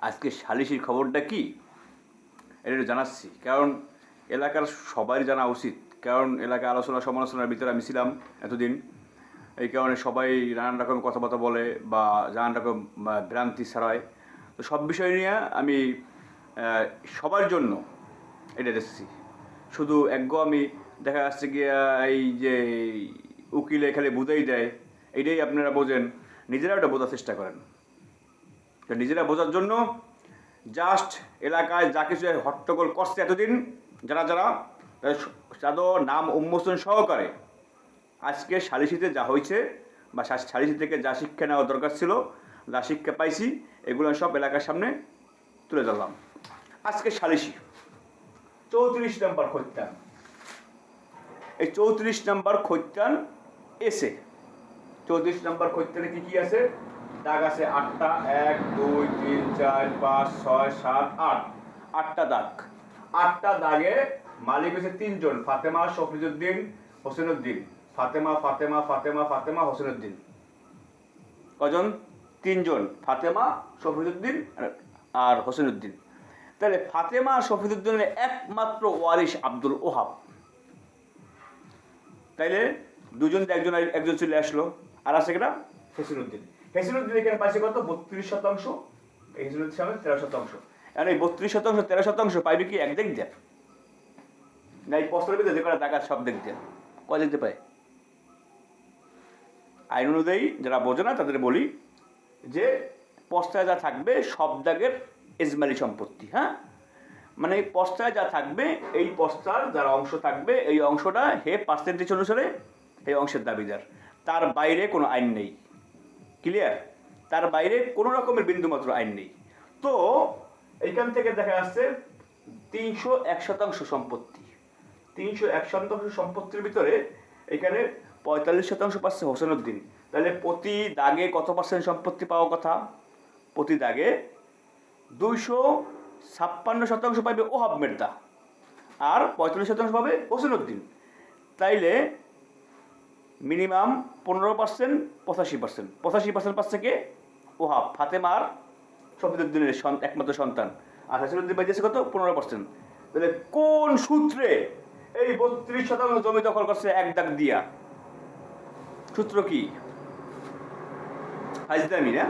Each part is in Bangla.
আজকে সালিশির খবরটা কি? এটা জানাচ্ছি। কারণ এলাকার সবারই জানা উচিত। কারণ এলাকা আলোচনা সমালোচনার ভিতরে আমি ছিলাম এতদিন। এই কারণে সবাই নানান রকম কথাবার্তা বলে বা নানান রকম ভ্রান্তি ছাড়ায়। তো সব বিষয় নিয়ে আমি সবার জন্য এটা দেখছি। শুধু একগো আমি দেখা যাচ্ছে গিয়া এই যে উকিলে খালি বুঝাই দেয় এটাই আপনারা বোঝেন। নিজেরা ওটা বোঝার চেষ্টা করেন। নিজেরা বোঝার জন্য জাস্ট এলাকায় যা কিছু হট্টগোল করছে এতদিন, যারা যারা, তাদের নাম উন্মোচন সহকারে আজকে সালিসিতে যা হয়েছে বা সালিসি থেকে যা শিক্ষা নেওয়া দরকার ছিল, যা শিক্ষা পাইছি, এগুলো সব এলাকার সামনে তুলে ধরলাম। আজকে সালিসি, চৌত্রিশ নাম্বার খৈতান এই চৌত্রিশ নাম্বার খৈতান এসে চৌত্রিশ নাম্বার খৈতানে কি কি আছে? দাগ আছে আটটা। এক, দুই, তিন, চার, পাঁচ, ছয়, সাত, আট। আটটা দাগ। আটটা দাগে মালিক হচ্ছে তিনজন, ফাতেমা, শফিজুদ্দিন, হোসেনুদ্দিন। ফাতেমা ফাতেমা ফাতেমা ফাতেমা, হোসেনুদ্দিন। কজন? তিনজন, ফাতেমা, শফিজুদ্দিন আর হোসেনুদ্দিন। তাহলে ফাতেমা, শফিজুদ্দিনের একমাত্র ওয়ারিশ আব্দুল ওহাব। তাইলে দুজন একজন একজন চলে আসলো। আর আছে কেটা হেসিনুদ্দিন। হেসিনুদ্দিন এখানে পাইছে কত? বত্রিশ শতাংশ। হেসিনুদ্দিন সামনে তেরো শতাংশ। এখন এই বত্রিশ শতাংশ, তেরো শতাংশ পাইবে কি? এক দিক দিয়ে। না, এই পস্তরের ভিতরে কটা টাকা সব দিক দিয়ে। কয় দিক পায়? আইন অনুযায়ী যারা বোঝে না তাদের বলি যে পস্তায় যা থাকবে, সব দাগের এজমালি সম্পত্তি হ্যাঁ? মানে এই পস্তায় যা থাকবে, এই পস্তার যার অংশ থাকবে, এই অংশটা হে পার্সেন্টেজ অনুসারে এই অংশের দাবিদার। তার বাইরে কোনো আইন নেই। ক্লিয়ার তার বাইরে কোনো রকমের বিন্দুমাত্র আইন নেই। তো এইখান থেকে দেখা যাচ্ছে তিনশো এক শতাংশ সম্পত্তি। তিনশো এক শতাংশ সম্পত্তির ভিতরে এখানে পঁয়তাল্লিশ শতাংশ পাচ্ছে হোসেনুদ্দিন তাহলে প্রতি দাগে কত পার্সেন্ট সম্পত্তি পাওয়ার কথা? প্রতি দাগে দুইশো ছাপ্পান্ন শতাংশ পাবে ওহাব মের্দা আর পঁয়তাল্লিশ শতাংশ পাবে হোসেনুদ্দিন তাইলে মিনিমাম পনেরো পার্সেন্ট, পঁচাশি পার্সেন্ট। পঁচাশি পার্সেন্ট পাচ্ছে কে? ওহাব, ফাতেমার শফিদুদ্দিনের সন- একমাত্র সন্তান। আর হাসিনুদ্দিন পাইতেছে কত? পনেরো পার্সেন্ট। তাহলে কোন সূত্রে এই বত্রিশ শতাংশ জমি দখল করছে এক দাগ দিয়া? সূত্র কি? হাজদামি না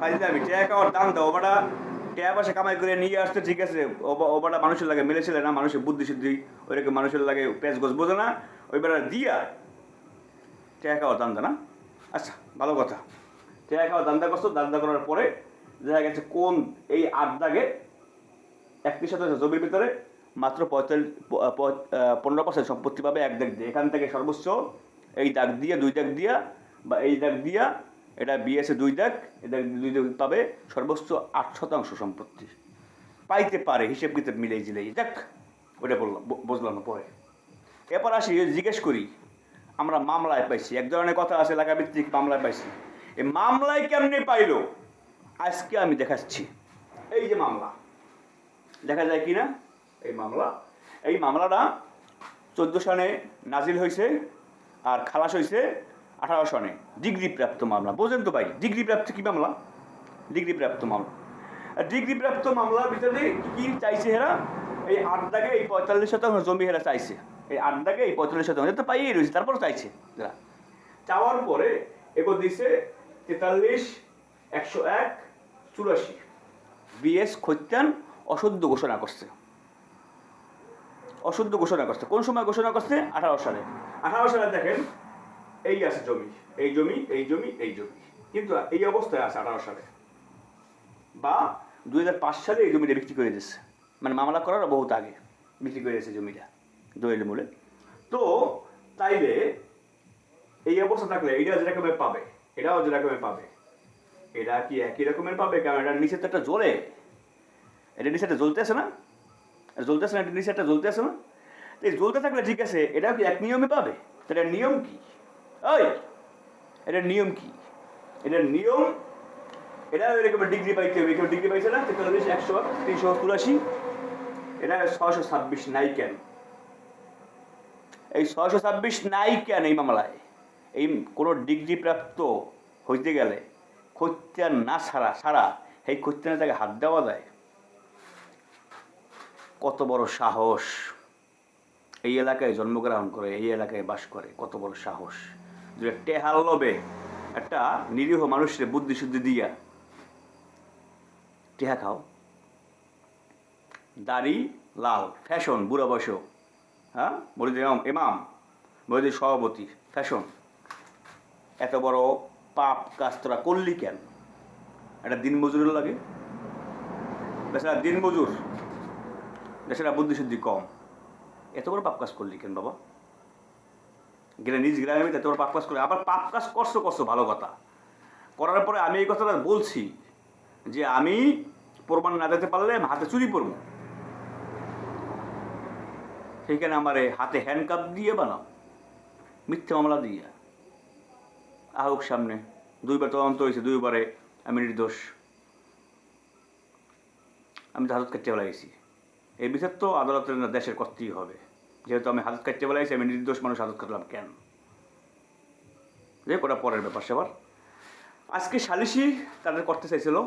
হাজদামি ট্যাগ আমার দাম দাও ওটা ট্যাব আসে কামাই করে নিয়ে আসতে ঠিক আছে। ওবাটা মানুষের লাগে মেলেছিল না, মানুষের বুদ্ধি শুদ্ধি ওইরকম মানুষের লাগে পেঁচ গোছ বোঝে না। ওই বেড়া দিয়া ট্যাগ খাওয়ার দান্দা না? আচ্ছা ভালো কথা। ট্যাগ খাওয়ার দান্দা করছ দান্দা করার পরে দেখা গেছে কোন এই আট দাগে একত্রিশ শতাংশ জমির ভিতরে, মাত্র পঁয়তাল্লিশ পনেরো পার্সেন্ট সম্পত্তি পাবে এক দাগ দিয়ে। এখান থেকে সর্বোচ্চ এই দাগ দিয়ে, দুই দাগ দিয়া বা এই দাগ দিয়া, এটা বিএসএ দুই দাগ দাগ দুই দাগ পাবে সর্বোচ্চ আট শতাংশ সম্পত্তি। পাইতে পারে, হিসেব কিতাব মিলেই জিলেই। দেখ ওটা বললাম বুঝলাম না পরে। এরপর আসি, জিজ্ঞেস করি, আমরা মামলায় পাইছি, এক ধরনের কথা আছে এলাকা ভিত্তিক মামলায় পাইছি। এই মামলায় কেমনে পাইলো? আজকে আমি দেখাচ্ছি। এই যে মামলা, দেখা যায় কি না এই মামলা, এই মামলাটা চোদ্দ সনে নাজিল হয়েছে আর খালাস হয়েছে আঠারো সনে। ডিগ্রি প্রাপ্ত মামলা, বোঝেন তো ভাই ডিগ্রি প্রাপ্ত কি মামলা? ডিগ্রি প্রাপ্ত মামলা। আর ডিগ্রি প্রাপ্ত মামলার ভিতরে কি চাইছে হেরা? এই আট দাগে এই পঁয়তাল্লিশ শতাংশ জমি হেরা চাইছে। এই আট দাগে এই পঁয়তাল্লিশ শতাংশ তো পাইয়ে রয়েছে তারপর চাইছে যারা চাওয়ার পরে এবার দিছে তেতাল্লিশ, একশো এক, চুরাশি। বিএস খৈত্যান অশুদ্ধ ঘোষণা করছে। অশুদ্ধ ঘোষণা করছে। কোন সময় ঘোষণা করছে? আঠারো সালে। আঠারো সালে দেখেন, এই আছে জমি, এই জমি এই জমি এই জমি। কিন্তু এই অবস্থায় আছে আঠারো সালে। বা দুই হাজার পাঁচ সালে এই জমিটা বিক্রি করে দিচ্ছে মানে মামলা করার বহুত আগে বিক্রি করে দিয়েছে জমিটা। দোয়েল মূলে। তো তাইলে এই অবস্থা থাকলে এটা যেরকমের পাবে এটাও যেরকমের পাবে। এটা কি একই রকমের পাবে? কারণ এটার নিচে তো একটা জ্বলে। এটা নিচে একটা জ্বলতে আছে না? এটা জ্বলতে আছে না? এটা নিচে একটা জ্বলতে আছে না? তো এই জ্বলতে থাকলে ঠিক আছে এটাও কি এক নিয়মে পাবে? তো এটার নিয়ম কি? ওই এটার নিয়ম কি? এটার নিয়ম এটা এরকম ডিগ্রি পাইতে হবে। কেউ ডিগ্রি পাইছে না? তেতাল্লিশ, একশো, তিনশো, চুরাশি। এটা ছশো ছাব্বিশ নাই এই ছশো ছাব্বিশ নাই কেন এই মামলায়। এই কোনো ডিগ্রি প্রাপ্ত হইতে গেলে খতিয়ান না ছাড়া ছাড়া সেই করতে না তাকে হাত দেওয়া যায়। কত বড় সাহস এই এলাকায় জন্মগ্রহণ করে, এই এলাকায় বাস করে, কত বড় সাহস। যে টেহাল লবে একটা নিরীহ মানুষের বুদ্ধি শুদ্ধি দিয়া টেহা খাও। দাড়ি লাল, ফ্যাশন, বুড়া বয়স হ্যাঁ? মরিদ ইমাম ইমাম মরিদ সভাপতি। ফ্যাশন এত বড় পাপ কাজ তোরা করলি কেন? একটা দিন মজুরের লাগে। বেচারা দিন মজুর, বেচারা বুদ্ধি শুদ্ধি কম। এত বড় পাপ কাজ করলি কেন বাবা? গেলে নিজ গ্রামে এত বড় পাপ কাজ করলে আবার পাপ কাজ করছ করছ, ভালো কথা। করার পরে আমি এই কথাটা বলছি যে আমি প্রমাণ না দিতে পারলে হাতে চুরি পরবো। সেইখানে আমার হাতে হ্যান্ডকাপ দিয়ে বানাও। মিথ্যে মামলা দিয়ে। আহুক সামনে। দুইবার তদন্ত হয়েছে, দুইবারে আমি নির্দোষ। আমি তো হাজত কাটতে বেলাইছি এই বিচার তো আদালতের না, দেশের করতেই হবে। যেহেতু আমি হাজত কাটতে বেলাইছি আমি নির্দোষ মানুষ হাজত কাটলাম কেন? যে ওটা পরের ব্যাপার সেবার। আজকে সালিশি তাদের করতে চাইছিল,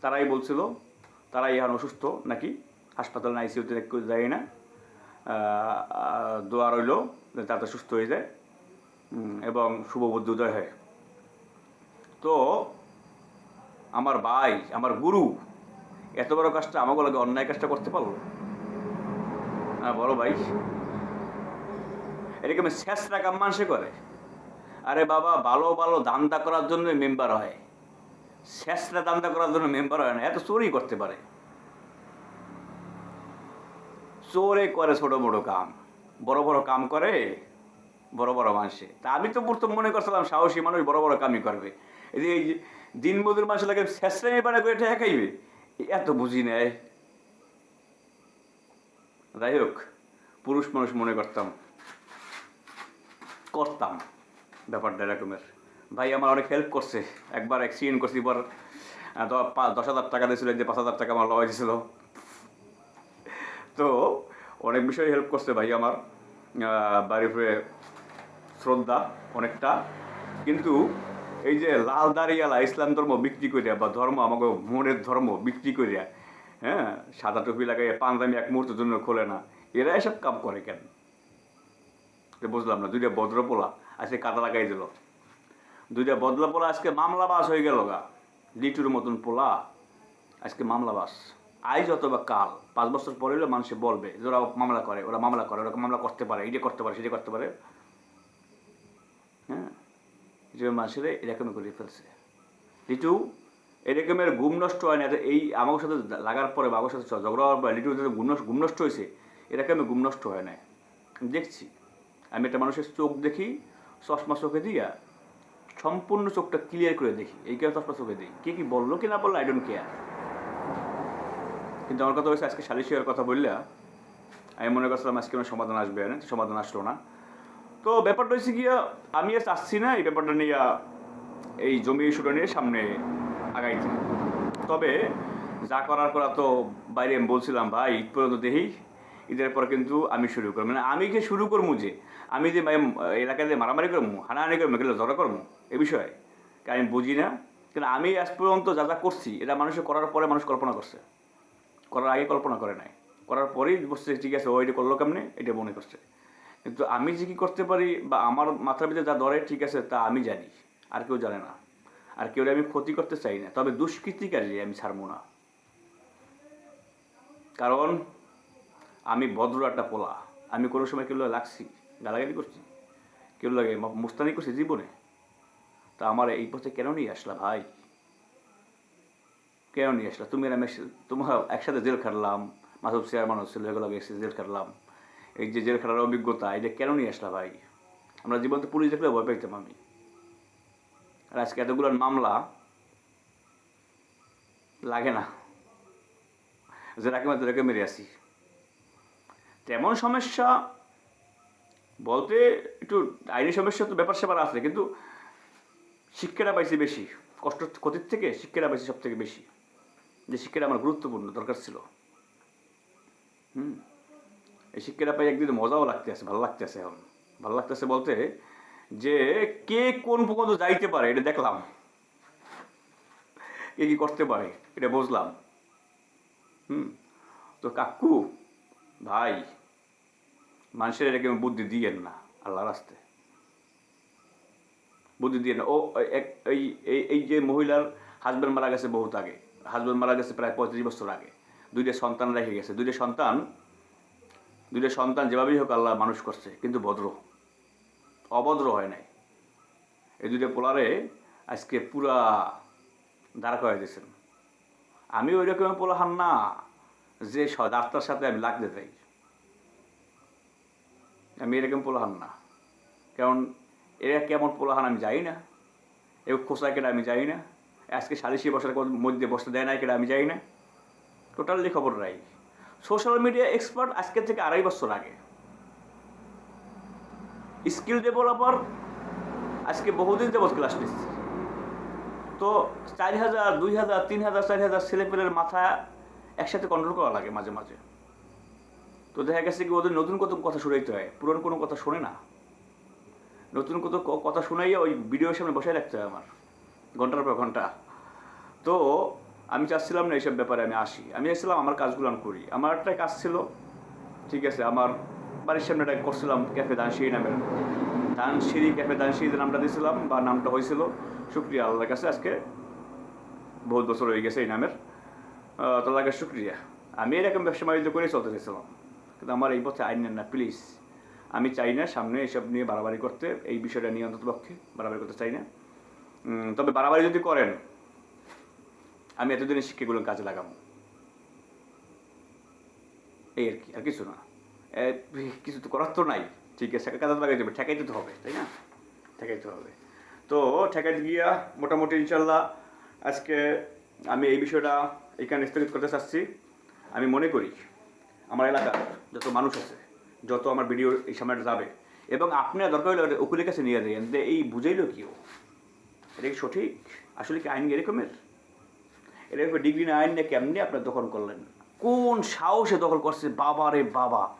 তারাই বলছিল, তারাই এখন অসুস্থ নাকি? হাসপাতাল না আইসিউতে যায় না। দোয়া রইল তাতে সুস্থ হয়ে যায় এবং শুভ বুদ্ধি উদয় হয়। তো আমার ভাই, আমার গুরু, এত বড় কাজটা আমাকে লাগে অন্যায় কাজটা করতে পারল? হ্যাঁ বড় ভাই। এটাকে আমি শেষ রাখাম মানুষে করে। আরে বাবা, ভালো ভালো দান্দা করার জন্য মেম্বার হয়। শেষরা দান্দা করার জন্য মেম্বার হয় না, এত চোরই করতে পারে। চোরে করে ছোট বড় কাম। বড় বড় কাম করে, বড় বড় মানুষে। তা আমি তো প্রথম মনে করছিলাম সাহসী মানুষ বড় বড় কামই করবে। এই যে এই যে দিন মজুর মানুষ লাগে শেষরাই পারে করে ঠেকা খাইবে এত বুঝি নেয় যাই হোক, পুরুষ মানুষ মনে করতাম করতাম ব্যাপারটা এরকমের। ভাই আমার অনেক হেল্প করছে। একবার অ্যাক্সিডেন্ট করছি এবার দশ হাজার টাকা দিয়েছিল যে পাঁচ হাজার টাকা আমার লওয়া দিয়েছিল তো অনেক বিষয়ে হেল্প করছে ভাই আমার উপরে শ্রদ্ধা অনেকটা। কিন্তু এই যে লাল দাঁড়িয়ালা, ইসলাম ধর্ম বিক্রি করিয়া বা ধর্ম, আমাকে মনের ধর্ম বিক্রি করিয়া হ্যাঁ সাদা টুপি লাগাইয়া পাঞ্জামি এক মুহূর্তের জন্য খোলে না, এরা এসব কাম করে কেন? বুঝলাম না, দুইটা ভদ্রপোলা আজকে কাদা লাগাই দিল। দুইটা বদলা পোলা আজকে মামলা বাস হয়ে গেল গা। লিটুর মতন পোলা আজকে মামলা বাস আজ অথবা কাল, পাঁচ বছর পরে হলে মানুষে বলবে যে ওরা মামলা করে, ওরা মামলা করে, ওরা মামলা করতে পারে এটা করতে পারে, সেটা করতে পারে। হ্যাঁ? মানুষের এরকমই করে ফেলছে। লিটু, এরকমের ঘুম নষ্ট হয় না এই আমার সাথে লাগার পরে বা আমার সাথে ঝগড়া হওয়ার পরে লিটু ঘুম নষ্ট ঘুম নষ্ট হয়েছে এরকমই ঘুম নষ্ট হয় না। দেখছি, আমি একটা মানুষের চোখ দেখি, চশমা চোখে দিয়া সম্পূর্ণ চোখটা ক্লিয়ার করে দেখি, এই কেউ চশমা চোখে দিই। কে কি বলল, কি না বলল আই ডোন্ট কেয়ার কিন্তু আমার কথা হয়েছে, আজকে সালিশিয়ার কথা বললে। আমি মনে করছিলাম আজকে আমার সমাধান আসবে না সমাধান আসলো না। তো ব্যাপারটা হচ্ছে গিয়া, আমি আর চাচ্ছি না, এই ব্যাপারটা নিয়ে এই জমি ইস্যুটা নিয়ে সামনে আগাইতে। তবে যা করার করা তো বাইরে আমি বলছিলাম, ভাই, ঈদ পর্যন্ত দেখি। ঈদের পর কিন্তু আমি শুরু করব। মানে আমি কি শুরু করব যে? আমি যে এলাকায় যে মারামারি করব, হানাহানি করব গেলে ঝগড়া করব, এ বিষয়ে? আমি বুঝি না। কিন্তু আমি আজ পর্যন্ত যা যা করছি, এটা মানুষের করার পরে মানুষ কল্পনা করছে। করার আগে কল্পনা করে নাই। করার পরেই বসছে, ঠিক আছে, ও এটা করল কেমনে? এটা মনে করছে। কিন্তু আমি যে কী করতে পারি বা আমার মাথার ভিতরে যা ধরে, ঠিক আছে, তা আমি জানি, আর কেউ জানে না। আর কেউ আমি ক্ষতি করতে চাই না। তবে দুষ্কৃতিকারী আমি ছাড়বো না। কারণ আমি ভদ্র একটা পোলা। আমি কোনো সময় কেউ লাগছি, গালাগালি করছি, কেউ লাগে মুস্তানি করছি জীবনে। তা আমার এই পথে কেন নিয়ে আসলা ভাই? কেন নিয়ে আসলা? তুমি একসাথে- তোমার একসাথে জেল খাটলাম, মাসুদ মানুষ ছিল, এগুলো জেল খাটলাম। এই যে জেল খাটার অভিজ্ঞতা, এটা কেন নিয়ে আসলা ভাই? আমরা জীবন তো পুলিশ দেখলে ভয় পাইতাম আমি। আর আজকে এতগুলো মামলা, লাগে না। যে রাখে মাত্র রেখে মেরে আসি। তেমন সমস্যা, বলতে একটু আইনি সমস্যা তো ব্যাপার স্যাপার আছে, কিন্তু শিক্ষাটা পাইছি বেশি। কষ্ট ক্ষতির থেকে শিক্ষাটা পাইছি সব থেকে বেশি। যে শিক্ষাটা আমার গুরুত্বপূর্ণ, দরকার ছিল। হুম? এই শিক্ষাটা পাই একদিন মজাও লাগতে আছে, ভালো লাগতে আছে এখন। ভালো লাগতেছে বলতে যে কে কোন পর্যন্ত যাইতে পারে, এটা দেখলাম। কে কী করতে পারে, এটা বুঝলাম। হুম? তো কাকু, ভাই, মানুষের এরকম বুদ্ধি দিয়েন না আল্লাহ রাস্তে। বুদ্ধি দিয়ে না। ও এক এই এই যে মহিলার হাজব্যান্ড মারা গেছে বহুত আগে। হাজব্যান্ড মারা গেছে প্রায় পঁয়ত্রিশ বছর আগে। দুইটা সন্তান রেখে গেছে। দুইটা সন্তান দুইটা সন্তান যেভাবেই হোক আল্লাহ মানুষ করছে, কিন্তু ভদ্র। অভদ্র হয় নাই। এই দুইটা পোলারে আজকে পুরা দাঁড় করে দিয়েছেন। আমি ওই রকমের পোলাহান না, যে ডাক্তার সাথে আমি লাগতে চাই। আমি এরকম পোলাহান না। কারণ এরা কেমন পোলাহান আমি জানি না। এও খোসা কেটে আমি জানি না। আজকে সালিশি বসার মধ্যে বসতে দেয় না কেটে আমি জানি না। টোটালি খবর নাই সোশ্যাল মিডিয়া এক্সপার্ট আজকে থেকে আড়াই বছর আগে। স্কিল ডেভেলপার আজকে বহুদিন যাবৎ ক্লাস নিচ্ছি। তো চার হাজার, দুই হাজার, তিন হাজার, চার হাজার ছেলেপেলের মাথা একসাথে কন্ট্রোল করা লাগে মাঝে মাঝে। তো দেখা গেছে কি ওদের নতুন কত কথা শুনাইতে হয়, পুরনো কোনো কথা শোনে না। নতুন কত কথা শুনাইয়া ওই ভিডিওর সামনে বসায় রাখতে হয় আমার। ঘণ্টার পর ঘণ্টা। তো আমি চাচ্ছিলাম না এইসব ব্যাপারে আমি আসি। আমি চাচ্ছিলাম আমার কাজগুলো আমি করি। আমার একটা কাজ ছিল, ঠিক আছে, আমার বাড়ির সামনে একটা করছিলাম ক্যাফে দানসিরি নামের। দানসিরি ক্যাফে দানসিরিতে নামটা দিয়েছিলাম, বা নামটা হয়েছিল, শুক্রিয়া আল্লাহর কাছে আজকে বহুত বছর হয়ে গেছে এই নামের। তো কাছে শুক্রিয়া। আমি এরকম ব্যবসা বাণিজ্য করে চলতে চাইছিলাম। কিন্তু আমার এই পথে আইন না প্লিজ আমি চাই না সামনে এসব নিয়ে বাড়াবাড়ি করতে, এই বিষয়টা নিয়ে অন্তত পক্ষে বাড়াবাড়ি করতে চাই না। তবে বাড়াবাড়ি যদি করেন, আমি এতদিনের শিক্ষাগুলো কাজে লাগাবো। এই আর কি, আর কিছু না। কিছু তো করার তো নাই। ঠিক আছে কাজে লাগাই দেবে ঠেকাইতে তো হবে, তাই না? ঠেকাইতে হবে। তো ঠেকাইতে গিয়া মোটামুটি ইনশাল্লাহ আজকে আমি এই বিষয়টা এখানে স্থগিত করতে চাচ্ছি। আমি মনে করি আমার এলাকার যত মানুষ আছে, যত আমার ভিডিও এই সময়টা যাবে, এবং আপনার দরকার হলে ওটা উকিলের কাছে নিয়ে দেন যে এই বুঝাইলো কি ও? এটা কি সঠিক? আসলে কি আইন এরকমের? এরকম ডিগ্রি না আইন নিয়ে কেমনি আপনার দখল করলেন? কোন সাহসে দখল করছে বাবা রে বাবা।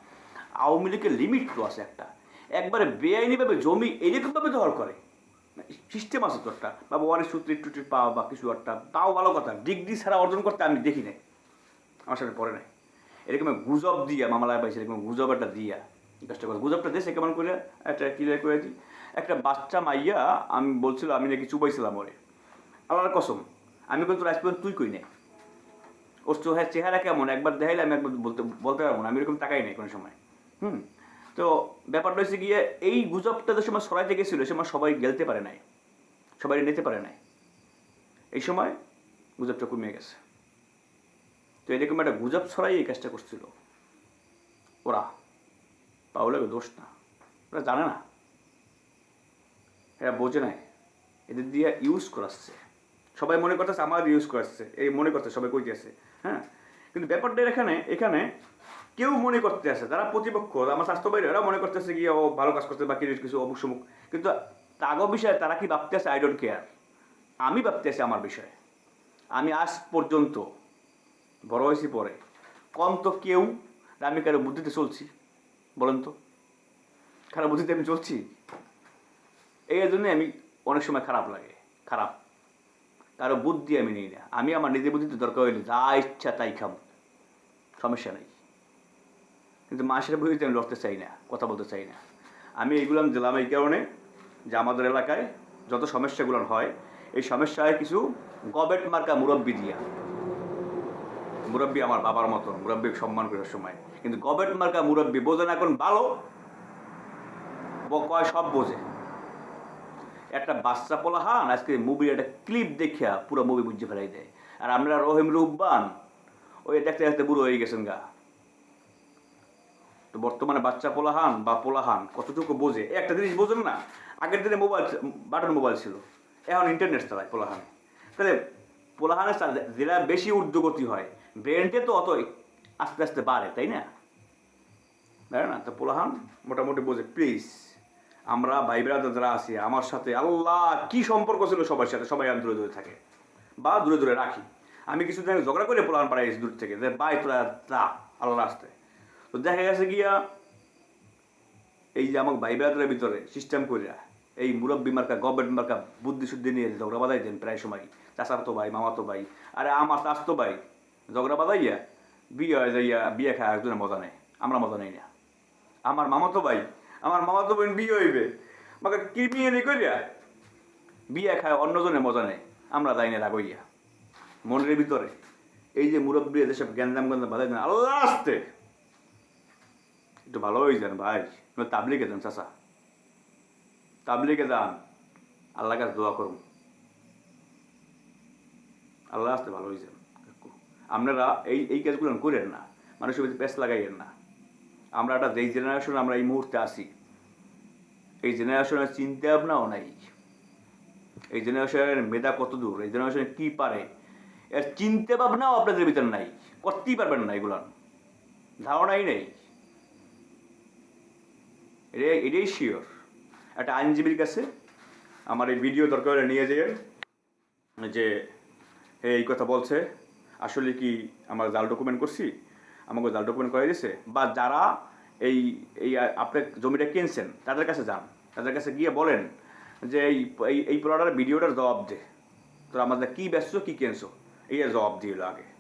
আওয়ামী লীগের লিমিট তো আছে একটা। একবারে বেআইনিভাবে জমি এরকমভাবে দখল করে। সিস্টেম আছে তো একটা। বা ওয়ারের সূত্রে টুটি পাওয়া বা কিছু একটা। তাও ভালো কথা। ডিগ্রি ছাড়া অর্জন করতে আমি দেখি নাই। আমার সাথে পড়ে নাই। এরকম গুজব দিয়া মামলায় পাইছে, এরকম গুজব একটা দিয়া। কাজটা করে গুজবটা দেশে কেমন করে একটা ক্লিয়ার করে দিই। একটা বাচ্চা মাইয়া আমি বলছিল, আমি নাকি চুবাইছিলাম ওরে। আল্লাহর কসম, আমি কিন্তু রাইস পর্যন্ত তুই কই নাই ওর চোখের চেহারা কেমন? একবার দেখাইলে আমি একবার বলতে বলতে পারব না, আমি এরকম তাকাই নাই কোনো সময়। হুম? তো ব্যাপারটা হচ্ছে গিয়ে, এই গুজবটা যে সময় সরাইতে গেছিল, সে সময় সবাই গেলতে পারে নাই। সবাই নিতে পারে নাই। এই সময় গুজবটা কমে গেছে। তো এরকম একটা গুজব ছড়াই এই কাজটা করছিল। ওরা পাউলের দোষ না। ওরা জানে না। এরা বোঝে নাই। এদের দিয়ে ইউজ করাচ্ছে সবাই মনে করতেছে আমার ইউজ করাচ্ছে এই মনে করতে সবাই কইতেছে হ্যাঁ? কিন্তু ব্যাপারটা এখানে এখানে কেউ মনে করতে আছে যারা প্রতিপক্ষ, আমার স্বাস্থ্য বাইরে ওরা মনে করতেছে কি, ও ভালো কাজ করতে বা কিছু কিছু সমুক। কিন্তু তাগো বিষয়ে তারা কি ভাবতে আছে আই ডোন্ট কেয়ার আমি ভাবতে আছি আমার বিষয়ে। আমি আজ পর্যন্ত বড় হয়েছি পরে। কম তো কেউ, আমি কারও বুদ্ধিতে চলছি। বলেন তো। খারাপ বুদ্ধিতে আমি চলছি? এই জন্যই আমি অনেক সময় খারাপ লাগে, খারাপ। কারও বুদ্ধি আমি নিই না। আমি আমার নিজের বুদ্ধিতে দরকার হইলে যা ইচ্ছা তাই খাম সমস্যা নেই। কিন্তু মাসের বুদ্ধিতে আমি লড়তে চাই না, কথা বলতে চাই না। আমি এইগুলো দিলাম এই কারণে যে আমাদের এলাকায় যত সমস্যাগুলো হয়, এই সমস্যায় কিছু গবেট মার্কা মুরব্বি দিয়া। মুরব্বী আমার বাবার মতো, মুরব্বীকে সম্মান করার সময়। কিন্তু গবেট মার্কা মুরব্বী বোঝে না এখন ভালো? কয় সব বোঝে। একটা বাচ্চা পোলাহান আজকে মুভির একটা ক্লিপ দেখিয়া পুরো মুভি বুঝে ফেলাই দেয়। আর আমরা রহিম রুব্বান ওই দেখতে দেখতে বুড়ো হয়ে গেছেন গা। তো বর্তমানে বাচ্চা পোলাহান বা পোলাহান কতটুকু বোঝে? একটা জিনিস বোঝেন না, আগের দিনে মোবাইল বাটন মোবাইল ছিল, এখন ইন্টারনেট চালায় পোলাহান তাহলে পোলাহানের যেটা বেশি ঊর্ধ্বগতি হয় ব্রেনটে তো অত আস্তে আস্তে বাড়ে, তাই না? না? তো পোলাহান মোটামুটি বোঝে প্লিজ আমরা ভাই যারা আছি, আমার সাথে আল্লাহ কি সম্পর্ক ছিল সবার সাথে, সবাই আমি দূরে দূরে থাকে বা দূরে দূরে রাখি। আমি কিছুদিন আগে ঝগড়া করে পোলাহান পাড়াইছি দূর থেকে যে বাই তোরা যা আল্লাহ আসতে তো দেখা গেছে গিয়া, এই যে আমার ভাই ব্রাদারের ভিতরে সিস্টেম করিয়া এই মুরব্বী মার্কা গভর্নমেন্ট মার্কা বুদ্ধি শুদ্ধি নিয়ে ঝগড়া বাঁধাই দেন প্রায় সময় চাচার তো ভাই মামা তো ভাই, আরে আমার চাষ তো ভাই ঝগড়া বাজাইয়া বিয়ে হয়ে যাইয়া বিয়ে খায় একজনের মজা নেই, আমরা মজা নেই না। আমার মামা তো ভাই আমার মামা তো বোন বিয়ে হইবে। আমাকে কি বিয়ে নেই করিয়া বিয়ে খায় অন্যজনের মজা নেই আমরা যাই না রাগইয়া মনের ভিতরে। এই যে মুরব্বী যেসব গ্যান্দাম গ্যান্দাম বাজাই দেন আল্লাহ আসতে একটু ভালো হয়ে যান ভাই তাবলিগে যান চাচা। তাবলিগে যান আল্লাহ কাছে দোয়া করুন। আল্লাহ আসতে ভালো হয়ে যান। আপনারা এই এই কাজগুলো করেন না, মানুষের ভিতরে পেস লাগাইয়েন না। আমরা একটা যেই জেনারেশন আমরা এই মুহূর্তে আসি এই জেনারেশনের চিন্তা ভাবনাও নাই। এই জেনারেশনের মেধা কত দূর? এই জেনারেশন কি পারে? এর চিন্তা ভাবনাও আপনাদের ভিতরে নাই। করতেই পারবেন না এগুলো। ধারণাই নেই। এটা- এটাই শিওর একটা আইনজীবীর কাছে আমার এই ভিডিও দরকার নিয়ে যেয়ে যে এই কথা বলছে, আসলে কি আমরা জাল ডকুমেন্ট করছি? আমাকে জাল ডকুমেন্ট করে দিয়েছে বা যারা এই এই আপনি জমিটা কিনছেন, তাদের কাছে যান। তাদের কাছে গিয়ে বলেন যে এই, এই- প্রোডাক্টের ভিডিওটার জবাব দে। তোরা আমাদের কী ব্যস্ত কী কিনছো? এই জবাব দিয়ে আগে।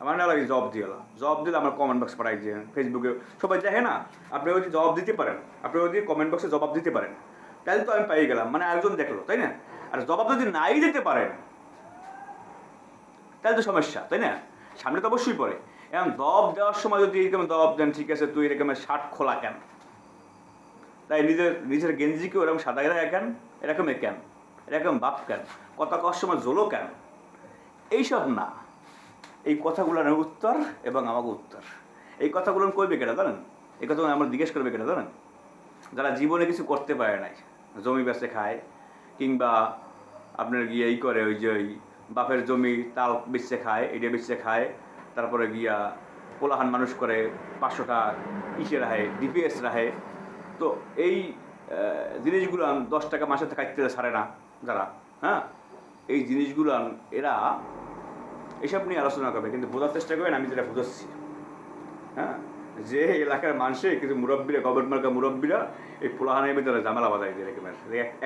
আমার না লাগে জব দিয়ে জব দিলে আমার কমেন্ট বক্স পাঠাই দিয়ে ফেসবুকে সবাই দেখে না, আপনি ওই জবাব দিতে পারেন। আপনি ওই কমেন্ট বক্সে জবাব দিতে পারেন। তাহলে তো আমি পাই গেলাম মানে একজন দেখল, তাই না? আর জবাব যদি নাই দিতে পারেন, তাহলে তো সমস্যা, তাই না? সামনে তো অবশ্যই পড়ে। এখন দব দেওয়ার সময় যদি এরকম দব দেন, ঠিক আছে, তুই এরকম শার্ট খোলা কেন? তাই নিজের নিজের গেঞ্জিকে ওরকম সাদা গেরা কেন এরকম এ কেন? এরকম বাপ কেন? কথা কওয়ার সময় জোলো কেন? এইসব না। এই কথাগুলোর উত্তর এবং আমাকে উত্তর। এই কথাগুলো কইবে কেটা জানেন? এই কথাগুলো আমরা জিজ্ঞেস করবে কেটা জানেন? যারা জীবনে কিছু করতে পারে নাই, জমি বেচে খায়, কিংবা আপনার গিয়ে এই করে ওই যে ওই বাপের জমি তাল বেচে খায়, এটা বেচে খায়, তারপরে গিয়া কোলাহান মানুষ করে পাঁচশোটা ইসে রাহে ডিপিএস রাহে তো এই জিনিসগুলো দশ টাকা মাসে খাইতে ছাড়ে না যারা হ্যাঁ? এই জিনিসগুলো এরা এসব নিয়ে আলোচনা করবে, কিন্তু বোঝার চেষ্টা করবেন, আমি যেটা বোঝাচ্ছি। হ্যাঁ? যে এলাকার মানুষে কিন্তু মুরব্বীরা, গভর্নমেন্ট মুরব্বীরা এই পোলাহানের ভিতরে ঝামেলা বাজাই দিয়ে রেখে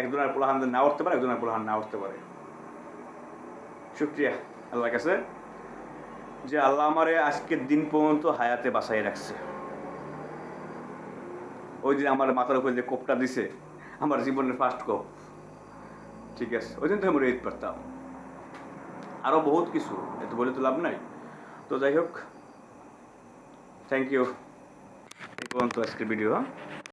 একজনের পোলাহান না উঠতে পারে, একজনের পোলাহান না উঠতে পারে। শুক্রিয়া আল্লাহর কাছে যে আল্লাহ আমারে আজকের দিন পর্যন্ত হায়াতে বাসায় রাখছে। ওই দিন আমার মাথার উপর যে কোপটা দিছে, আমার জীবনের ফার্স্ট কোপ। ঠিক আছে, ওই দিন তো আমি রেট পারতাম। আরও বহুত কিছু, এত বলে তো লাভ নাই। তো যাই হোক থ্যাংক ইউ এই পর্যন্ত আজকের ভিডিও